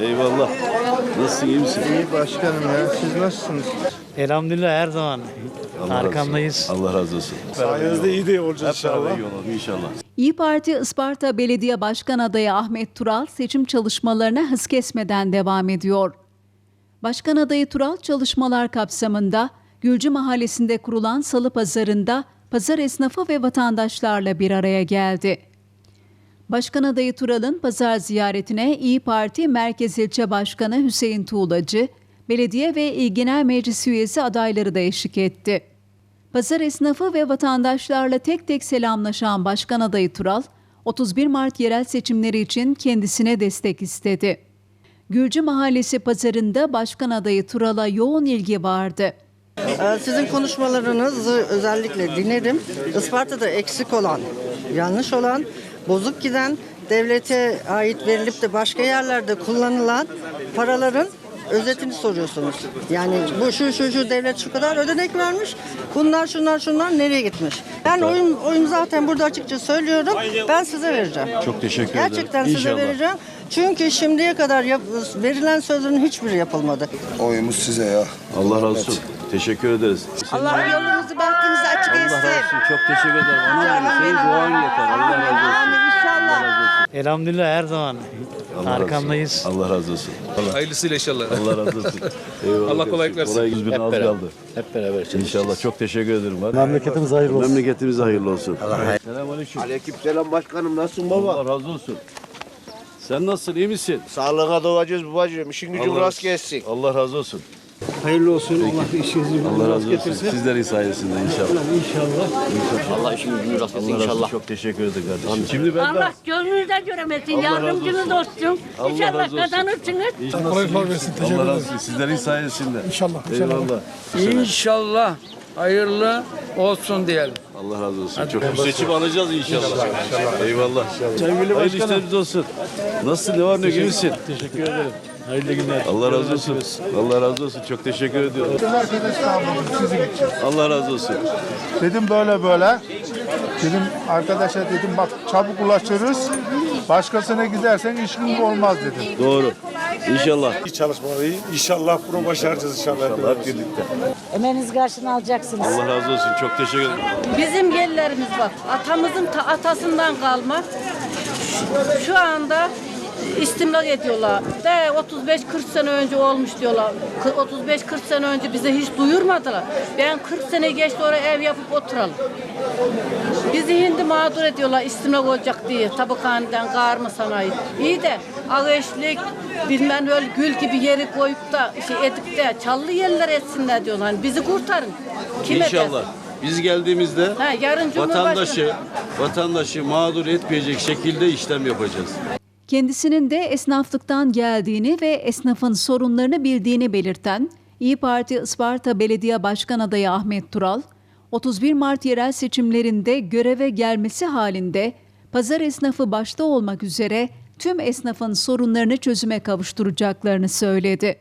Eyvallah. Nasılsın iyi misin? İyi başkanım ya. Siz nasılsınız? Elhamdülillah her zaman Allah razı olsun. arkandayız. Allah razı olsun. Sayenizde iyi de olacağız inşallah. iyi olalım inşallah. İyi Parti Isparta Belediye Başkan adayı Ahmet Tural seçim çalışmalarına hız kesmeden devam ediyor. Başkan adayı Tural çalışmalar kapsamında Gülcü Mahallesi'nde kurulan Salı Pazarı'nda pazar esnafı ve vatandaşlarla bir araya geldi. Başkan adayı Tural'ın pazar ziyaretine İyi Parti Merkez İlçe Başkanı Hüseyin Tuğlacı, belediye ve İl Genel Meclis üyesi adayları da eşlik etti. Pazar esnafı ve vatandaşlarla tek tek selamlaşan Başkan adayı Tural, 31 Mart yerel seçimleri için kendisine destek istedi. Gürcü Mahallesi pazarında Başkan adayı Tural'a yoğun ilgi vardı. Ee, Sizin konuşmalarınızı özellikle dinledim. Isparta'da eksik olan, yanlış olan, bozuk giden, devlete ait verilip de başka yerlerde kullanılan paraların özetini soruyorsunuz. Yani bu şu şu şu devlet şu kadar ödenek vermiş. Bunlar şunlar şunlar nereye gitmiş? Ben oyun oyun zaten burada açıkça söylüyorum. Ben size vereceğim. Çok teşekkür ederim. Gerçekten size İnşallah. vereceğim. Çünkü şimdiye kadar yap- verilen sözlerin hiçbiri yapılmadı. Oyumuz size ya. Allah razı olsun. Teşekkür ederiz. Allah yolunuzu açık Allah razı olsun. Çok teşekkür ederim. Ana senin duan yeter. Allah razı olsun. İnşallah. Elhamdülillah her zaman Allah razı olsun. arkandayız. Allah razı olsun. Allah, Hayırlısıyla inşallah. Allah razı olsun. Eyvallah. Allah kolaylık versin. Kolay yüz bin az kaldı. Hep beraber İnşallah. Çok teşekkür ederim. Hadi. Memleketimiz hayırlı olsun. Memleketimiz hayırlı olsun. Selamünaleyküm. Aleykümselam başkanım nasılsın baba? Allah razı olsun. Sen nasılsın? iyi misin? Sağlığına doğacağız babacığım. İşin gücün Allah rast razı- gelsin. Allah razı olsun. Hayırlı olsun. Allah işinizi Allah razı olsun. Sizlerin sayesinde inşallah. İnşallah. Allah işin gücünü rast etsin Allah razı olsun. inşallah. Çok teşekkür ederim kardeşim. Şimdi ben de Allah gönlünüzden göremesin. Allah razı Yardımcınız olsun. olsun. Allah İnşallah razı olsun. kazanırsınız. Kolaylıklar versin. Allah razı olsun. Sizlerin sayesinde. İnşallah. Eyvallah. İnşallah hayırlı olsun diyelim. Allah razı olsun. Çok seçim alacağız inşallah. Eyvallah. Hayırlı işleriniz olsun. Nasılsın? Ne var ne iyi misin? Teşekkür ederim. Hayırlı günler. Allah razı olsun. Allah razı olsun. Çok teşekkür ediyorum. Allah razı olsun. Dedim böyle böyle. Dedim arkadaşa dedim bak çabuk ulaşırız. Başkasına gidersen işin olmaz dedim. Doğru. İnşallah. İyi çalışmaları inşallah bunu başaracağız inşallah. Hep birlikte. Emeğiniz karşılığını alacaksınız. Allah razı olsun. Çok teşekkür ederim. Bizim yerlerimiz bak. Atamızın ta atasından kalma. Şu anda istimlak ediyorlar. De 35-40 sene önce olmuş diyorlar. Kı- 35-40 sene önce bize hiç duyurmadılar. Ben 40 sene geçti oraya ev yapıp oturalım. Bizi hindi mağdur ediyorlar istimlak olacak diye tabakhaneden karma sanayi. İyi de ağaçlık bilmem öyle gül gibi yeri koyup da şey edip de çallı yerler etsinler diyorlar. Hani bizi kurtarın. Kim İnşallah. eder? Biz geldiğimizde Ha, yarın vatandaşı vatandaşı mağdur etmeyecek şekilde işlem yapacağız. Kendisinin de esnaflıktan geldiğini ve esnafın sorunlarını bildiğini belirten İyi Parti Isparta Belediye Başkan adayı Ahmet Tural, 31 Mart yerel seçimlerinde göreve gelmesi halinde pazar esnafı başta olmak üzere tüm esnafın sorunlarını çözüme kavuşturacaklarını söyledi.